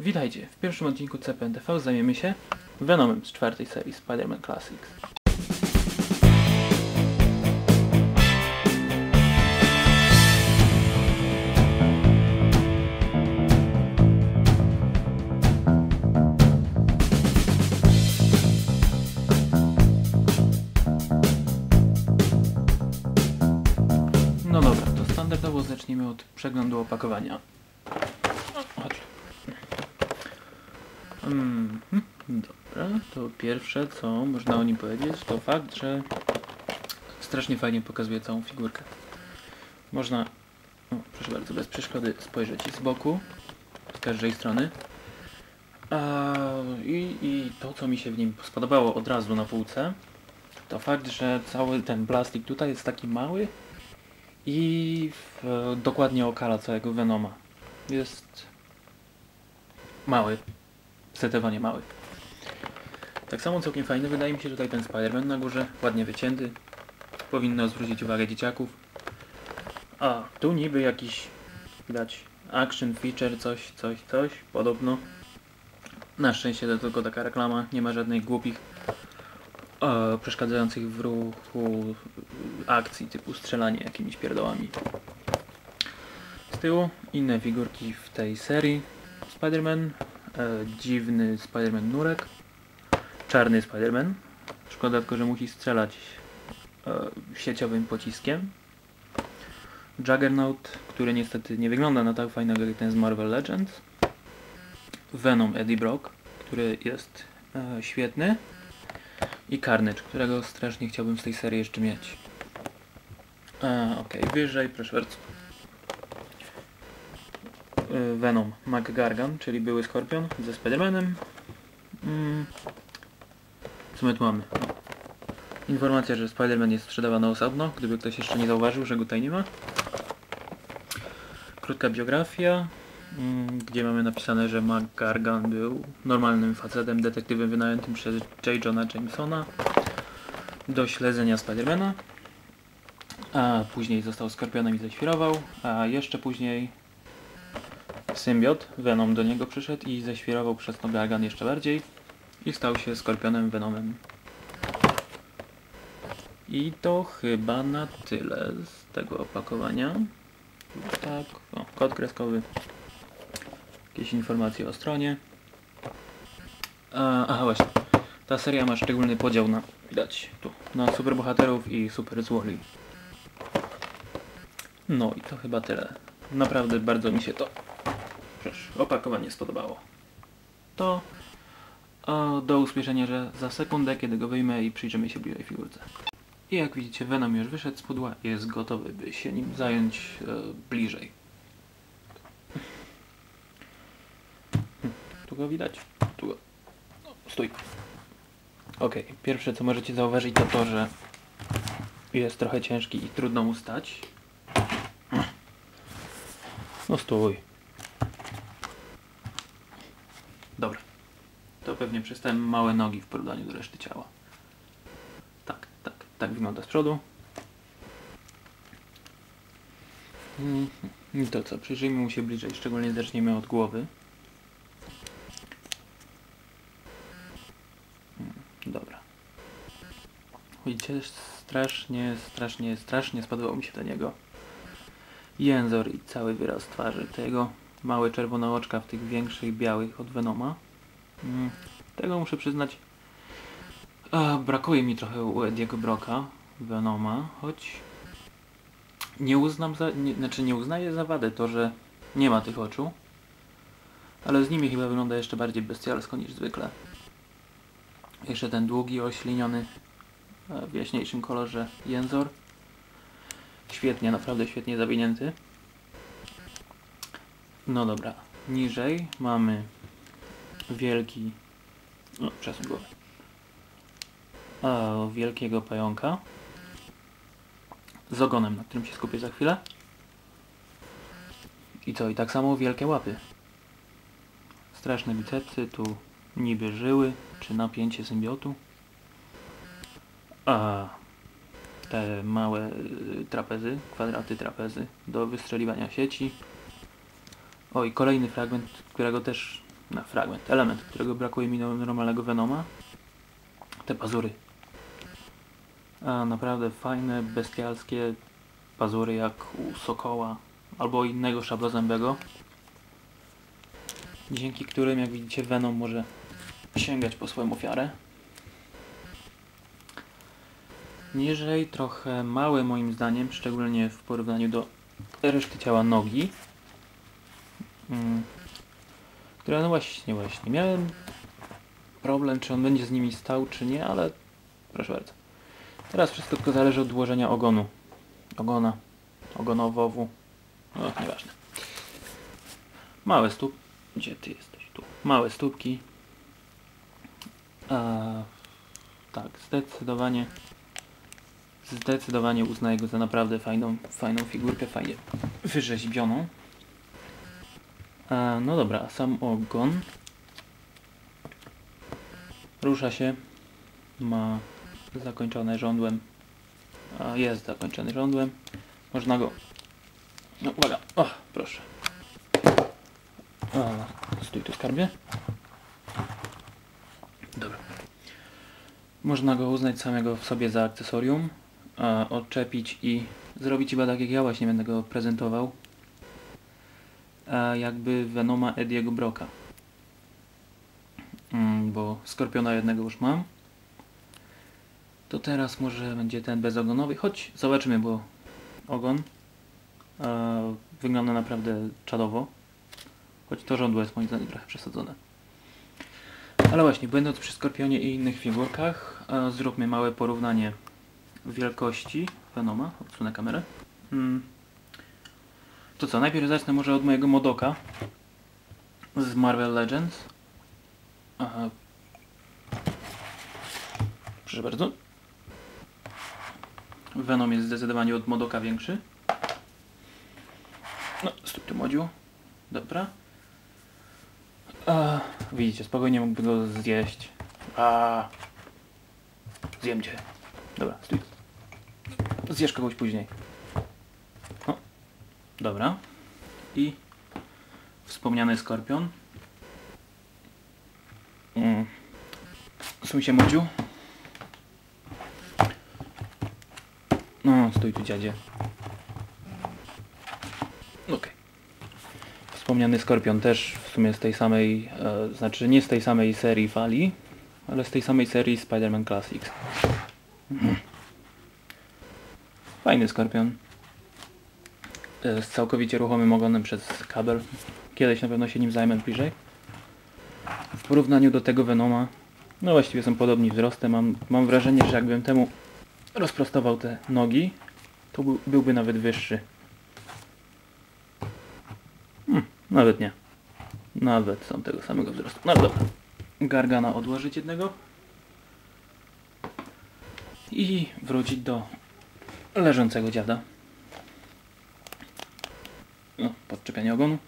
Witajcie, w pierwszym odcinku CPNTV zajmiemy się Venomem z czwartej serii Spider-Man Classics. No dobra, to standardowo zaczniemy od przeglądu opakowania. Chodź. Mhm, dobra, to pierwsze co można o nim powiedzieć to fakt, że strasznie fajnie pokazuje całą figurkę. Można, o, proszę bardzo, bez przeszkody spojrzeć z boku, z każdej strony. A, i, I to co mi się w nim spodobało od razu na półce to fakt, że cały ten plastik tutaj jest taki mały i w, dokładnie okala całego Venoma. Jest mały, zdecydowanie mały. Tak samo całkiem fajny wydaje mi się tutaj ten Spider-Man na górze, ładnie wycięty. Powinno zwrócić uwagę dzieciaków. A, tu niby jakiś, widać, action feature, coś, coś, coś, podobno. Na szczęście to tylko taka reklama, nie ma żadnych głupich, e, przeszkadzających w ruchu akcji typu strzelanie jakimiś pierdołami. Z tyłu inne figurki w tej serii. Spider-Man, e, dziwny Spider-Man nurek, czarny Spider-Man. Szkoda tylko, że musi strzelać e, sieciowym pociskiem. Juggernaut, który niestety nie wygląda na tak fajnego jak ten z Marvel Legends. Venom Eddie Brock, który jest e, świetny. I Carnage, którego strasznie chciałbym z tej serii jeszcze mieć. E, Okej, wyżej, proszę bardzo. E, Venom McGargan, czyli były Skorpion ze Spider-Manem. Mm. Co my tu mamy? Informacja, że Spider-Man jest sprzedawany osobno, gdyby ktoś jeszcze nie zauważył, że go tutaj nie ma. Krótka biografia, mm, gdzie mamy napisane, że McGargan był normalnym facetem, detektywem wynajętym przez J. Johna Jamesona do śledzenia Spidermana, a później został Skorpionem i zaświrował, a jeszcze później symbiot, Venom do niego przyszedł i zaświrował przez to jeszcze bardziej i stał się Skorpionem Venomem. I to chyba na tyle z tego opakowania. Tak, o, kod kreskowy. Jakieś informacje o stronie. A, aha, właśnie. Ta seria ma szczególny podział na, widać tu, na superbohaterów i super złoli. No i to chyba tyle. Naprawdę bardzo mi się to przecież opakowanie spodobało. To o, do usłyszenia, że za sekundę, kiedy go wyjmę i przyjrzymy się bliżej figurce. I jak widzicie, Venom już wyszedł z pudła i jest gotowy, by się nim zająć e, bliżej. Tu go widać? Tu go. No, stój. Ok, pierwsze co możecie zauważyć to to, że jest trochę ciężki i trudno mu stać. No stój. Dobra. To pewnie przez te małe nogi w porównaniu do reszty ciała. Tak, tak, tak wygląda z przodu. Mhm. I to co, przyjrzyjmy mu się bliżej, szczególnie zaczniemy od głowy. Mm, Dobra. Widzicie, strasznie, strasznie, strasznie spodobał mi się do niego jęzor i cały wyraz twarzy. Te jego małe czerwone oczka w tych większych białych od Venoma. Mm, Tego muszę przyznać. A, brakuje mi trochę u Ediego Broka Venoma, choć nie uznam za, nie, znaczy nie uznaję za wadę to, że nie ma tych oczu. Ale z nimi chyba wygląda jeszcze bardziej bestialsko niż zwykle. Jeszcze ten długi, ośliniony e, w jaśniejszym kolorze jęzor. Świetnie, naprawdę świetnie zawinięty. No dobra, niżej mamy wielki, no przesuń o, wielkiego pająka z ogonem, na którym się skupię za chwilę. I co, i tak samo wielkie łapy. Straszne bicepsy, tu niby żyły, czy napięcie symbiotu. A te małe y, trapezy, kwadraty trapezy do wystrzeliwania sieci. O i kolejny fragment, którego też na fragment, element, którego brakuje mi normalnego Venoma. Te pazury. A naprawdę fajne, bestialskie pazury jak u sokoła albo innego szablozębego. Dzięki którym, jak widzicie, Venom może sięgać po swoją ofiarę. Niżej trochę małe moim zdaniem, szczególnie w porównaniu do reszty ciała nogi. Mm. Które no właśnie, właśnie. Miałem problem, czy on będzie z nimi stał, czy nie, ale proszę bardzo. Teraz wszystko tylko zależy od ułożenia ogonu. Ogona. Ogonowowu. No, nieważne. Małe stóp. Gdzie ty jesteś? Tu. Małe stópki. A, tak, zdecydowanie zdecydowanie uznaję go za naprawdę fajną, fajną figurkę, fajnie wyrzeźbioną. A, no dobra, sam ogon. Rusza się, ma zakończone żądłem, a jest zakończony żądłem, można go, no uwaga, o proszę, a, stój tu skarbie, dobra, można go uznać samego w sobie za akcesorium, odczepić i zrobić chyba tak jak ja właśnie będę go prezentował, jakby Venoma Ediego Broka. Mm, bo Skorpiona jednego już mam. To teraz może będzie ten bezogonowy, choć zobaczymy, bo ogon e, wygląda naprawdę czadowo. Choć to żądło jest moim zdaniem trochę przesadzone. Ale właśnie, będąc przy Skorpionie i innych figurkach, e, zróbmy małe porównanie wielkości Venoma. Odsunę kamerę. Mm. To co, najpierw zacznę może od mojego Modoka z Marvel Legends. Aha. Proszę bardzo. Venom jest zdecydowanie od Modoka większy. No, stój tu modziu. Dobra. A, widzicie, spokojnie mógłby go zjeść. A, zjem cię. Dobra, stój. Zjesz kogoś później. Dobra. I wspomniany skorpion. Mm. Się, Modziu. No, stój tu, dziadzie. Okej. Wspomniany skorpion też w sumie z tej samej, e, znaczy nie z tej samej serii fali, ale z tej samej serii Spider-Man Classics. Mhm. Fajny skorpion. Z całkowicie ruchomym ogonem przez kabel. Kiedyś na pewno się nim zajmę bliżej. W porównaniu do tego Venoma, no właściwie są podobni wzrostem. Mam, mam wrażenie, że jakbym temu rozprostował te nogi, to był, byłby nawet wyższy. Hmm, nawet nie. Nawet są tego samego wzrostu. No dobra. Gargana odłożyć jednego. I wrócić do leżącego dziada. No, podczepianie ogonu.